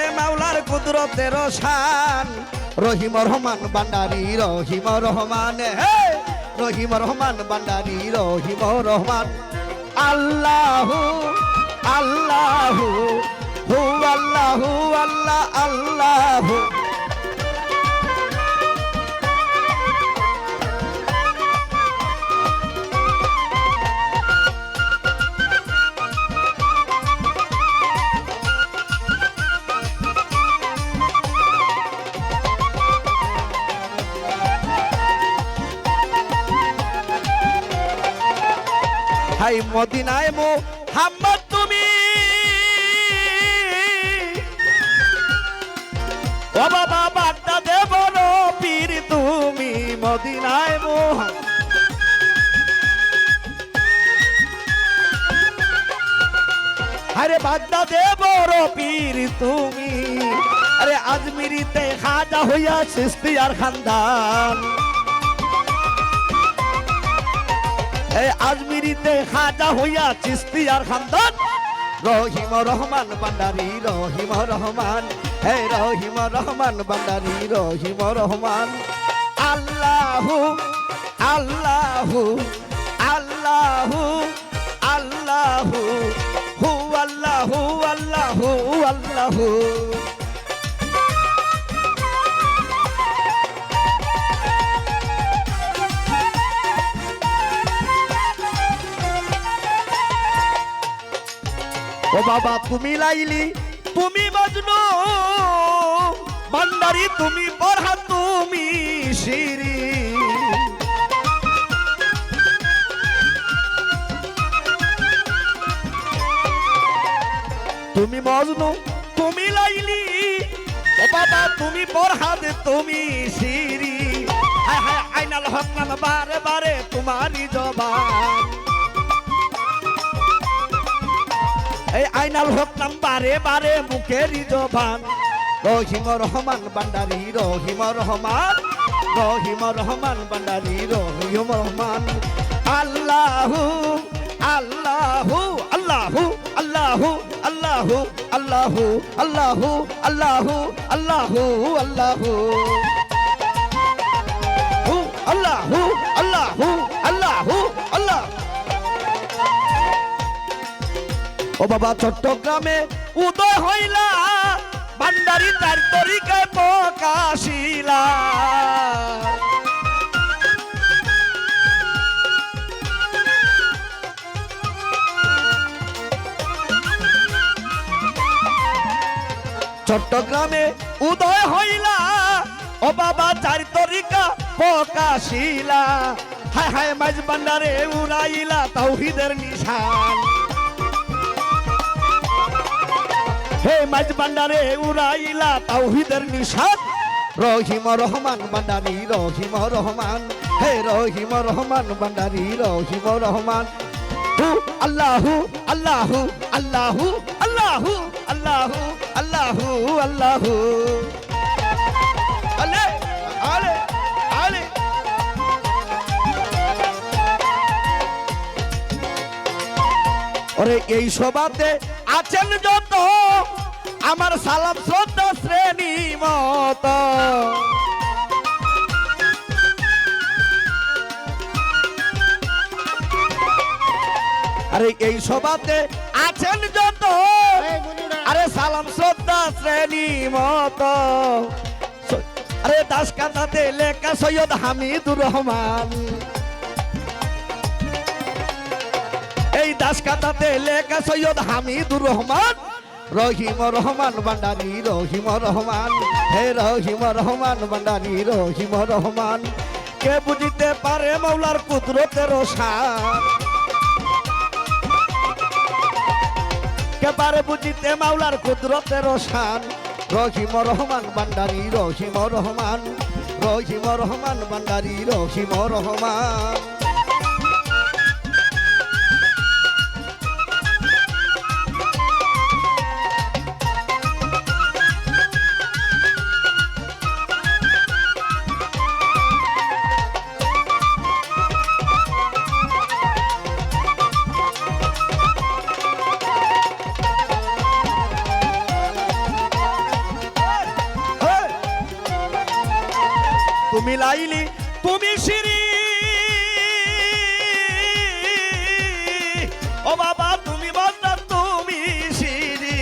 বুঝিতে মাওলার কুদরতে রসান রহিম রহমান বান্ডারি রহিম রহমান, হে। রহিম রহমান বান্ডারি রহিম রহমান। আল্লাহু আল্লাহু হু আল্লাহ হাই মদিনায় মো হাম্মদ তুমি। ও বাবা, বাগদা দেব পীর তুমি মদিনায় মো। আরে বাগদা দেব পীর তুমি। আরে আজমিরিতে খাজা হইয়া সৃষ্টি আর খানদান। এই আজমিরিতে খাজা হইয়া চিস্তি আর খানদান। রহিম রহমান বান্ডারি রহিম রহমান। হে রহিম রহমান বান্ডারি রহিম রহমান। আল্লাহু আল্লাহু আল্লাহু আল্লাহু হু আল্লাহু আল্লাহু আল্লাহু। বাবা, তুমি লাইলি, তুমি মজনু। ভান্ডারি তুমি পড়া তুমি শিরি তুমি মজনু, তুমি লাইলি, ও বাবা, তুমি পড়হাদ তুমি শিরি হায় হায়, আইনাল হক বারে বারে তোমারই জবান এই আইনাল হক নাম বারে বারে মুখেরই জবান। রহিম রহমান বান্ডারি, রহিম রহমান রহিম রহমান বান্ডারি, রহিম রহমান। আল্লাহু আল্লাহু আল্লাহু আল্লাহু আল্লাহু আল্লাহু আল্লাহু আল্লাহু আল্লাহু আল্লাহু। ও বাবা চট্টগ্রামে উদয় হইলা ভান্ডারি তার তরিকায় প্রকাশিলা। চট্টগ্রামে উদয় হইলা, ও বাবা চার তরিকা প্রকাশিলা। হায় হায় মাঝ ভান্ডারে উড়াইলা, তাওহিদের নিশান। হে মাঝ ভান্ডারে উড়াইলা তাওহিদের নিশান। রহিম রহমান ভান্ডারি, রহিম রহমান। হে রহিম রহমান ভান্ডারি, রহিম রহমান। হু, আল্লাহু আল্লাহু আল্লাহু আল্লাহু আল্লাহু আল্লাহু আল্লাহু। ওরে এই সভাতে আছেন যত আমার সালাম শ্রদ্ধা শ্রেণি মত। আরে এই সভাতে আছেন যত আরে সালাম শ্রদ্ধা শ্রেণি মত। আরে দাস কান্দাতে লেখা সৈয়দ হামিদুর রহমান। এই দাস কাতাতে লেখা সৈয়দ হামিদুর রহমান। রহিম রহমান ভান্ডারি রহিম রহমান। হে রহিম রহমান ভান্ডারি রহিম রহমান। কে বুঝিতে পারে মৌলার কুদরতের সার? কে পারে বুঝিতে মাওলার কুদরতের শান রহিম রহমান ভান্ডারি রহিম রহমান। রহিম রহমান ভান্ডারি রহিম রহমান। তুমি লাইলি, তুমি সিঁড়ি ও বাবা, তুমি বান্দা, তুমি সিঁড়ি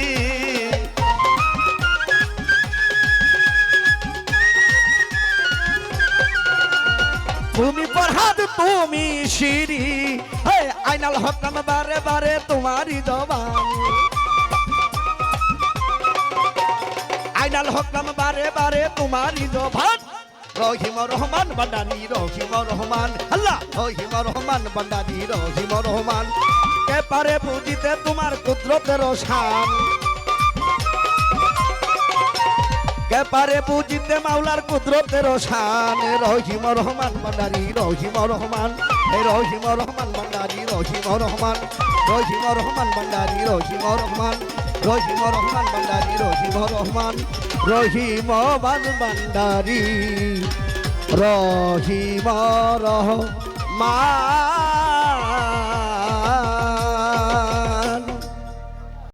তুমি পরহাদ তুমি সিঁড়ি হে আইনাল হকাম বারে বারে তোমারই জবান আইনাল হকাম বারে বারে তোমারই জবান রহিম রহমান বান্ডারি রহিম রহমান। আল্লাহ রহিম রহমান বান্ডারি রহিম রহমান। কে পারে বুঝিতে তোমার কুদরতের শান। কে পারে বুঝিতে মাওলার কুদরতের শান। রহিম রহমান বান্ডারি রহিম রহমান। রহিম রহমান বান্ডারি রহিম রহমান। রহিম রহমান বান্ডারি রহিম রহমান। রহিম রহমান বান্ডারি রহিম রহমান রহিম বান্ডারি রহিম রহমান।